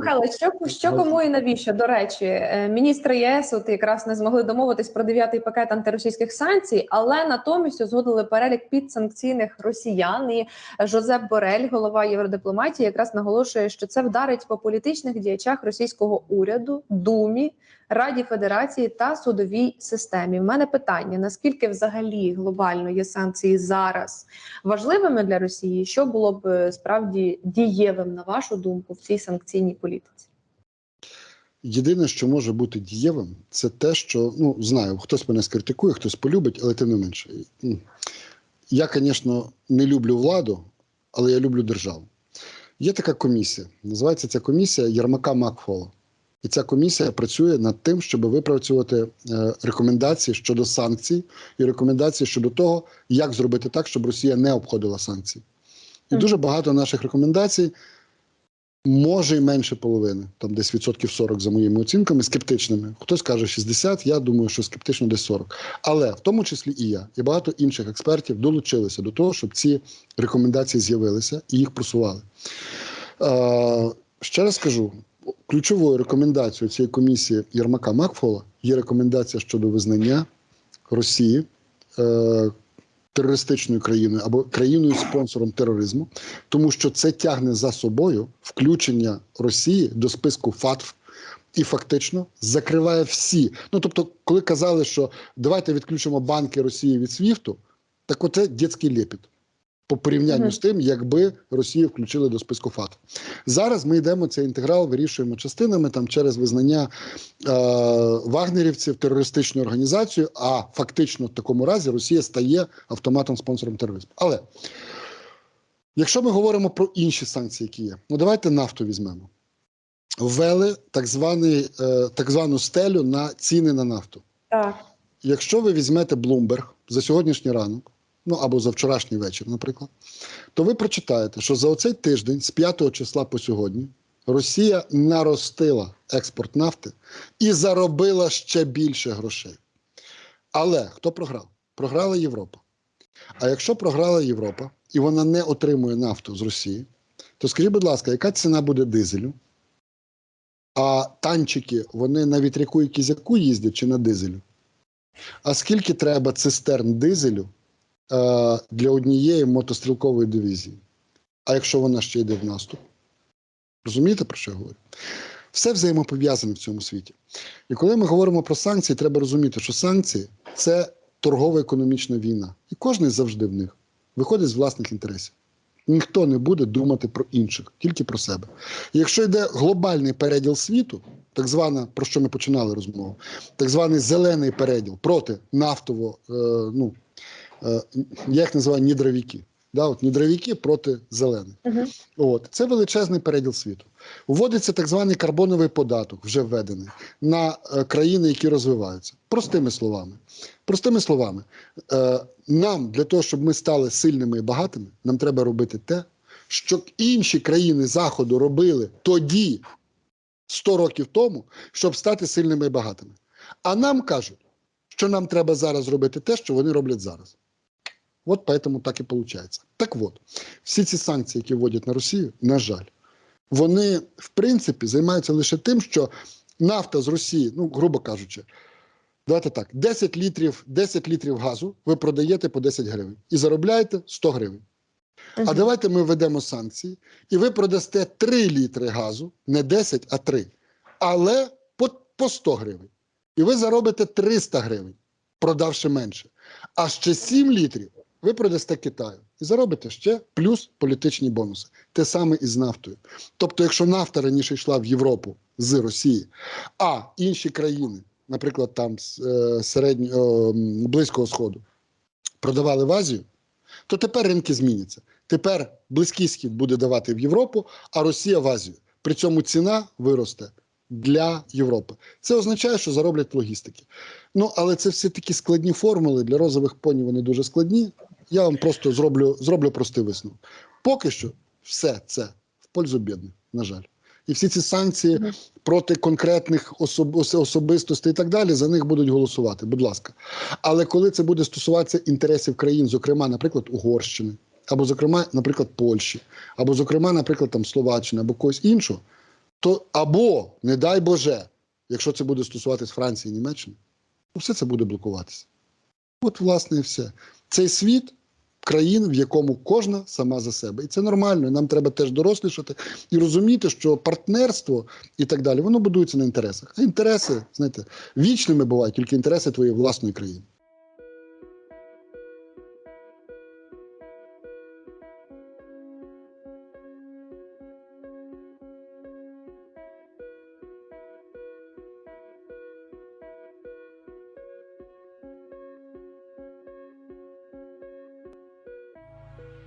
Михайло, що, що кому і навіщо? До речі, е, міністри ЄС от якраз не змогли домовитись про дев'ятий пакет антиросійських санкцій, але натомість узгодили перелік підсанкційних росіян. І Жозеп Борель, голова євродипломатії, якраз наголошує, що це вдарить по політичних діячах російського уряду, думі, Раді Федерації та судовій системі. В мене питання: наскільки взагалі глобально є санкції зараз важливими для Росії? Що було б е, справді дієвим на вашу думку в цій санкційній політиці? Єдине, що може бути дієвим, це те, що ну знаю, хтось мене скритикує, хтось полюбить, але тим не менше. Я, звісно, не люблю владу, але я люблю державу. Є така комісія. Називається ця комісія Єрмака Макфола. І ця комісія працює над тим, щоб випрацювати е, рекомендації щодо санкцій і рекомендації щодо того, як зробити так, щоб Росія не обходила санкції. І дуже багато наших рекомендацій може й менше половини, там десь відсотків 40 за моїми оцінками, скептичними. Хтось каже 60, я думаю, що скептично десь 40. Але в тому числі і я, і багато інших експертів долучилися до того, щоб ці рекомендації з'явилися і їх просували. Е, ще раз кажу: ключовою рекомендацією цієї комісії Єрмака Макфола є рекомендація щодо визнання Росії. Е, Терористичною країною або країною спонсором тероризму, тому що це тягне за собою включення Росії до списку ФАТФ і фактично закриває всі. Ну тобто, коли казали, що давайте відключимо банки Росії від СВІФТу, так оце дітський лепіт по порівнянню Мгм. з тим, якби Росію включили до списку ФАТФ. Зараз ми йдемо цей інтеграл, вирішуємо частинами там через визнання е, вагнерівців терористичною організацією. А фактично в такому разі Росія стає автоматом спонсором тероризму. Але якщо ми говоримо про інші санкції, які є, ну давайте нафту візьмемо. Ввели так, званий, е, так звану стелю на ціни на нафту. Так. Якщо ви візьмете Bloomberg за сьогоднішній ранок, ну або за вчорашній вечір, наприклад, то ви прочитаєте, що за оцей тиждень з 5 числа по сьогодні Росія наростила експорт нафти і заробила ще більше грошей. Але хто програв? Програла Європа. А якщо програла Європа і вона не отримує нафту з Росії, то скажіть, будь ласка, яка ціна буде дизелю? А танчики вони на вітряку і кізяку їздять чи на дизелю? А скільки треба цистерн дизелю для однієї мотострілкової дивізії? А якщо вона ще йде в наступ? Розумієте, про що я говорю? Все взаємопов'язане в цьому світі. І коли ми говоримо про санкції, треба розуміти, що санкції це торгово-економічна війна. І кожен завжди в них виходить з власних інтересів. Ніхто не буде думати про інших, тільки про себе. І якщо йде глобальний переділ світу, так звана, про що ми починали розмову, так званий зелений переділ проти нафтово, е, ну, е, я їх називаю нідровіки. Да, от нідровіки проти зелених. Угу. От це величезний переділ світу. Вводиться так званий карбоновий податок, вже введений на е, країни, які розвиваються. Простими словами. Простими словами, е, нам для того, щоб ми стали сильними і багатими, нам треба робити те, що інші країни Заходу робили тоді, 100 років тому, щоб стати сильними і багатими. А нам кажуть, що нам треба зараз робити те, що вони роблять зараз. От поэтому так і виходить. Так от, всі ці санкції, які вводять на Росію, на жаль, вони в принципі займаються лише тим, що нафта з Росії, ну грубо кажучи, давайте так: 10 літрів, 10 літрів газу ви продаєте по 10 гривень і заробляєте 100 гривень. А давайте ми введемо санкції, і ви продасте 3 літри газу, не 10, а 3, але по, по 100 гривень. І ви заробите 300 гривень, продавши менше. А ще 7 літрів ви продасте Китаю і заробите ще плюс політичні бонуси. Те саме і з нафтою. Тобто, якщо нафта раніше йшла в Європу з Росії, а інші країни, наприклад, там з е, середнього близького сходу, продавали в Азію, то тепер ринки зміняться. Тепер близький схід буде давати в Європу, а Росія в Азію. При цьому ціна виросте для Європи. Це означає, що зароблять логістики. Ну але це все такі складні формули для розових поні. Вони дуже складні. Я вам просто зроблю, зроблю простий висновок. Поки що все це в пользу бідних, на жаль. І всі ці санкції проти конкретних особ, особистостей і так далі, за них будуть голосувати, будь ласка. Але коли це буде стосуватися інтересів країн, зокрема, наприклад, Угорщини, або, зокрема, наприклад, Польщі, або, зокрема, наприклад, там Словаччини, або когось іншого, то або, не дай Боже, якщо це буде стосуватись Франції і Німеччини, то все це буде блокуватися. От, власне, і все. Цей світ країн, в якому кожна сама за себе. І це нормально. і Нам треба теж дорослішати і розуміти, що партнерство і так далі, воно будується на інтересах. А інтереси, знаєте, вічними бувають тільки інтереси твоєї власної країни.